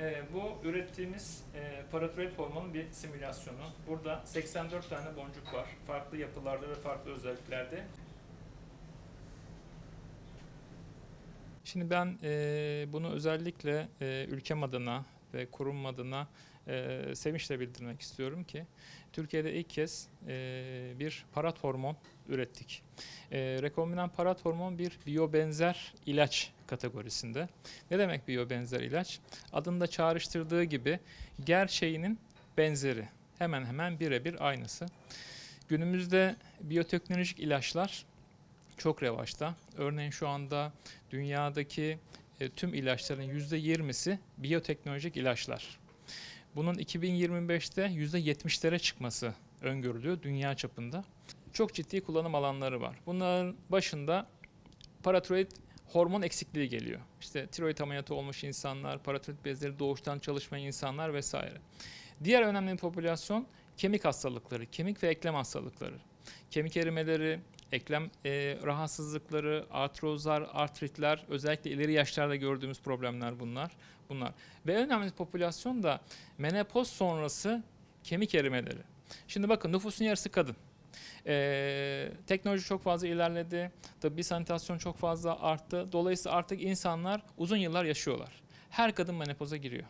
Ee, bu ürettiğimiz e, paratiroid hormonun bir simülasyonu. Burada 84 tane boncuk var. Farklı yapılarda ve farklı özelliklerde. Şimdi ben e, bunu özellikle e, ülkem adına ve kurum adına e, sevinçle bildirmek istiyorum ki Türkiye'de ilk kez e, bir parat hormon ürettik. E, rekombinant parat hormon bir biyobenzer ilaç kategorisinde. Ne demek biyobenzer ilaç? Adında çağrıştırdığı gibi gerçeğinin benzeri. Hemen hemen birebir aynısı. Günümüzde biyoteknolojik ilaçlar çok revaçta. Örneğin şu anda dünyadaki e, tüm ilaçların %20'si biyoteknolojik ilaçlar. Bunun 2025'te %70'lere çıkması öngörülüyor dünya çapında. Çok ciddi kullanım alanları var. Bunların başında paratiroid hormon eksikliği geliyor. İşte tiroid ameliyatı olmuş insanlar, paratiroid bezleri doğuştan çalışmayan insanlar vesaire. Diğer önemli popülasyon kemik hastalıkları, kemik ve eklem hastalıkları. Kemik erimeleri, eklem e, rahatsızlıkları, artrozlar, artritler, özellikle ileri yaşlarda gördüğümüz problemler bunlar. Bunlar. Ve önemli popülasyon da menopoz sonrası kemik erimeleri. Şimdi bakın nüfusun yarısı kadın. Ee, teknoloji çok fazla ilerledi. Tıbbi sanitasyon çok fazla arttı. Dolayısıyla artık insanlar uzun yıllar yaşıyorlar. Her kadın menopoza giriyor.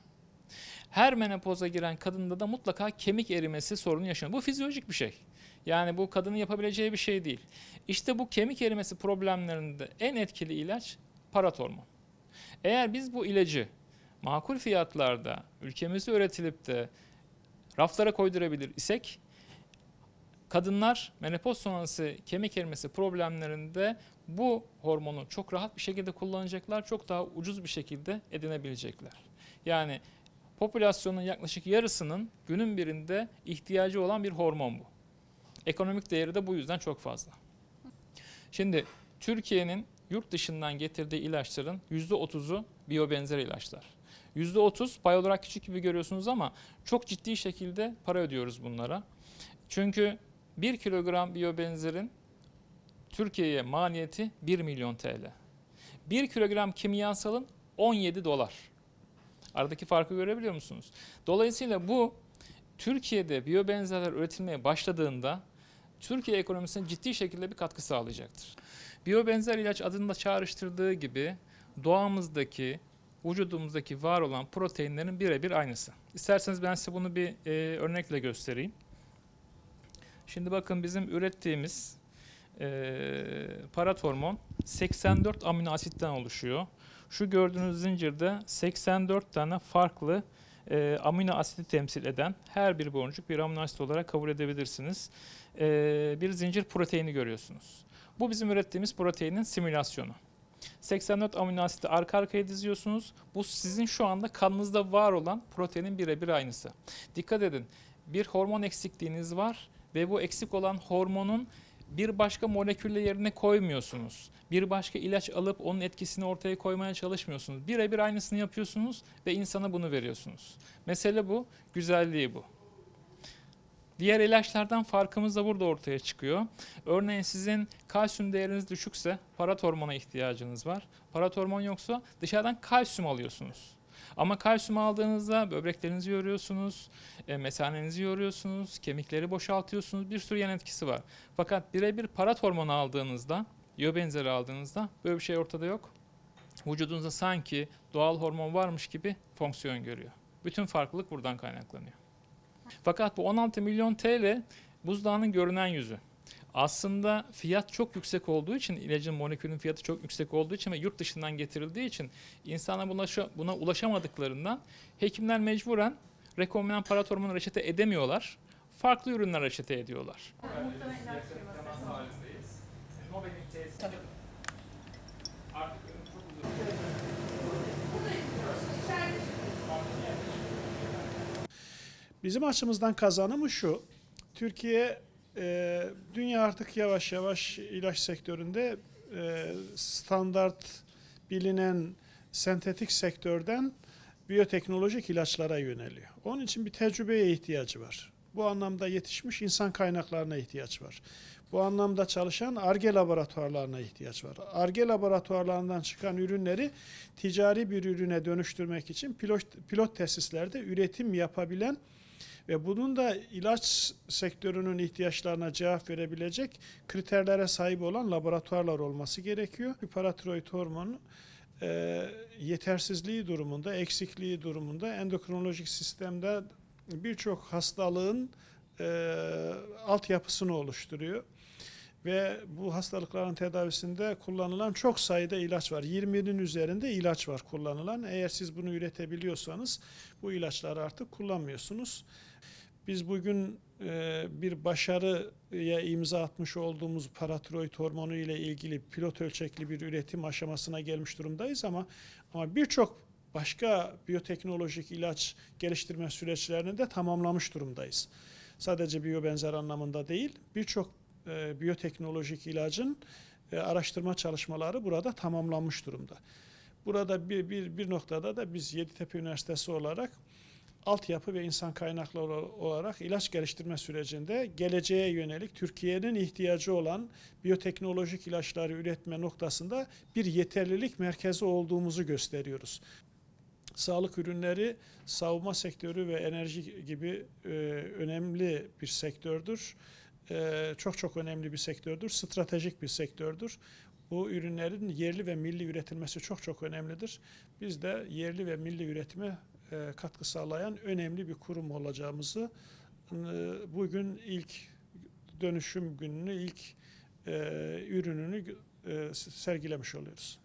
Her menopoza giren kadında da mutlaka kemik erimesi sorunu yaşanıyor. Bu fizyolojik bir şey. Yani bu kadının yapabileceği bir şey değil. İşte bu kemik erimesi problemlerinde en etkili ilaç paratormon. Eğer biz bu ilacı makul fiyatlarda ülkemizde üretilip de raflara koydurabilir isek kadınlar menopoz sonrası kemik erimesi problemlerinde bu hormonu çok rahat bir şekilde kullanacaklar, çok daha ucuz bir şekilde edinebilecekler. Yani popülasyonun yaklaşık yarısının günün birinde ihtiyacı olan bir hormon bu. Ekonomik değeri de bu yüzden çok fazla. Şimdi Türkiye'nin yurt dışından getirdiği ilaçların %30'u biyobenzer ilaçlar. %30 pay olarak küçük gibi görüyorsunuz ama çok ciddi şekilde para ödüyoruz bunlara. Çünkü 1 kilogram biyobenzerin Türkiye'ye maliyeti 1 milyon TL. 1 kilogram kimyasalın 17 dolar. Aradaki farkı görebiliyor musunuz? Dolayısıyla bu Türkiye'de biyobenzerler üretilmeye başladığında Türkiye ekonomisine ciddi şekilde bir katkı sağlayacaktır. Biyobenzer ilaç adında çağrıştırdığı gibi doğamızdaki, vücudumuzdaki var olan proteinlerin birebir aynısı. İsterseniz ben size bunu bir e, örnekle göstereyim. Şimdi bakın bizim ürettiğimiz e, parat hormon 84 amino asitten oluşuyor. Şu gördüğünüz zincirde 84 tane farklı e, amino asiti temsil eden her bir boncuk bir amino asit olarak kabul edebilirsiniz. E, bir zincir proteini görüyorsunuz. Bu bizim ürettiğimiz proteinin simülasyonu. 84 amino asiti arka arkaya diziyorsunuz. Bu sizin şu anda kanınızda var olan proteinin birebir aynısı. Dikkat edin bir hormon eksikliğiniz var ve bu eksik olan hormonun bir başka molekülle yerine koymuyorsunuz. Bir başka ilaç alıp onun etkisini ortaya koymaya çalışmıyorsunuz. Birebir aynısını yapıyorsunuz ve insana bunu veriyorsunuz. Mesele bu, güzelliği bu. Diğer ilaçlardan farkımız da burada ortaya çıkıyor. Örneğin sizin kalsiyum değeriniz düşükse parat hormona ihtiyacınız var. Parat hormon yoksa dışarıdan kalsiyum alıyorsunuz. Ama kalsiyum aldığınızda böbreklerinizi yoruyorsunuz, e, mesanenizi yoruyorsunuz, kemikleri boşaltıyorsunuz. Bir sürü yan etkisi var. Fakat birebir parat hormonu aldığınızda, benzeri aldığınızda böyle bir şey ortada yok. Vücudunuzda sanki doğal hormon varmış gibi fonksiyon görüyor. Bütün farklılık buradan kaynaklanıyor. Fakat bu 16 milyon TL buzdağının görünen yüzü. Aslında fiyat çok yüksek olduğu için, ilacın molekülün fiyatı çok yüksek olduğu için ve yurt dışından getirildiği için insana buna, buna ulaşamadıklarından hekimler mecburen rekombinant parat hormonu reçete edemiyorlar. Farklı ürünler reçete ediyorlar. Bizim açımızdan kazanımı şu. Türkiye e, dünya artık yavaş yavaş ilaç sektöründe e, standart bilinen sentetik sektörden biyoteknolojik ilaçlara yöneliyor. Onun için bir tecrübeye ihtiyacı var. Bu anlamda yetişmiş insan kaynaklarına ihtiyaç var. Bu anlamda çalışan ARGE laboratuvarlarına ihtiyaç var. ARGE laboratuvarlarından çıkan ürünleri ticari bir ürüne dönüştürmek için pilot, pilot tesislerde üretim yapabilen ve bunun da ilaç sektörünün ihtiyaçlarına cevap verebilecek kriterlere sahip olan laboratuvarlar olması gerekiyor. Paratiroid hormonu e, yetersizliği durumunda, eksikliği durumunda endokrinolojik sistemde birçok hastalığın e, altyapısını oluşturuyor. Ve bu hastalıkların tedavisinde kullanılan çok sayıda ilaç var. 20'nin üzerinde ilaç var kullanılan. Eğer siz bunu üretebiliyorsanız bu ilaçları artık kullanmıyorsunuz. Biz bugün e, bir başarıya imza atmış olduğumuz paratiroid hormonu ile ilgili pilot ölçekli bir üretim aşamasına gelmiş durumdayız ama ama birçok başka biyoteknolojik ilaç geliştirme süreçlerini de tamamlamış durumdayız. Sadece biyobenzer anlamında değil, birçok e, biyoteknolojik ilacın e, araştırma çalışmaları burada tamamlanmış durumda. Burada bir, bir, bir noktada da biz Yeditepe Üniversitesi olarak altyapı ve insan kaynakları olarak ilaç geliştirme sürecinde geleceğe yönelik Türkiye'nin ihtiyacı olan biyoteknolojik ilaçları üretme noktasında bir yeterlilik merkezi olduğumuzu gösteriyoruz. Sağlık ürünleri, savunma sektörü ve enerji gibi e, önemli bir sektördür. E, çok çok önemli bir sektördür, stratejik bir sektördür. Bu ürünlerin yerli ve milli üretilmesi çok çok önemlidir. Biz de yerli ve milli üretime e, katkı sağlayan önemli bir kurum olacağımızı e, bugün ilk dönüşüm gününü, ilk e, ürününü sergilemiş oluyoruz.